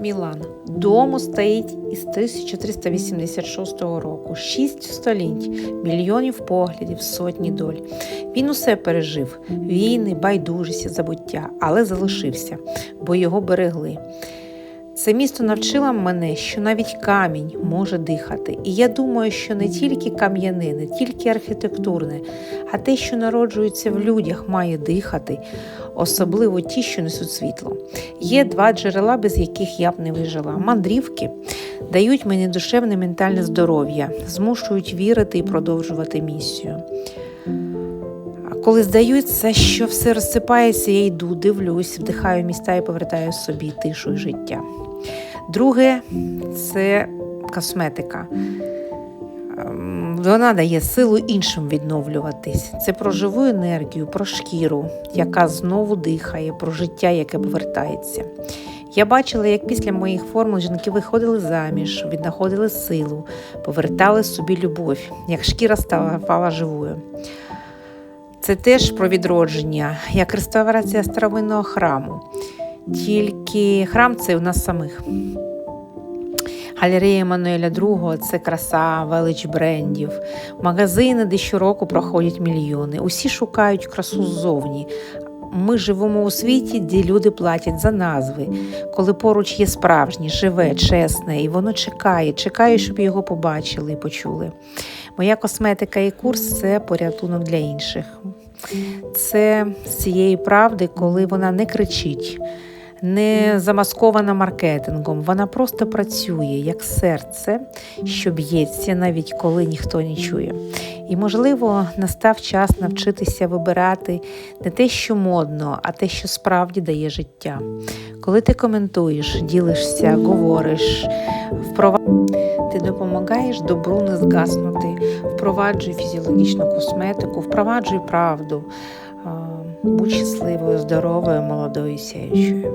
Мілан. Дому стоїть із 1386 року, шість століть, мільйонів поглядів, сотні доль. Він усе пережив: війни, байдужість, забуття, але залишився, бо його берегли. Це місто навчило мене, що навіть камінь може дихати. І я думаю, що не тільки кам'яне, не тільки архітектурне, а те, що народжується в людях, має дихати, особливо ті, що несуть світло. Є два джерела, без яких я б не вижила. Мандрівки дають мені душевне ментальне здоров'я, змушують вірити і продовжувати місію. Коли здається, що все розсипається, я йду, дивлюсь, вдихаю міста і повертаю собі тишу і життя. Друге це косметика. Ем, Вона дає силу іншим відновлюватись. Це про живу енергію, про шкіру, яка знову дихає, про життя, яке повертається. Я бачила, як після моїх формул жінки виходили заміж, віднаходили силу, повертали собі любов, як шкіра ставала живою. Це теж про відродження, як реставрація старовинного храму. Тільки храм це у нас самих. Галерея Еммануеля II – це краса, велич брендів, магазини, де щороку проходять мільйони. Усі шукають красу ззовні. Ми живемо у світі, де люди платять за назви, коли поруч є справжнє, живе, чесне, і воно чекає, чекає, щоб його побачили і почули. Моя косметика і курс це порятунок для інших. Це з цієї правди, коли вона не кричить, не замаскована маркетингом. Вона просто працює як серце, що б'ється, навіть коли ніхто не чує. І, можливо, настав час навчитися вибирати не те, що модно, а те, що справді дає життя. Коли ти коментуєш, ділишся, говориш, впровад... ти допомагаєш добру не згаснути, впроваджуй фізіологічну косметику, впроваджуй правду. Будь щасливою, здоровою, молодою, сяючою.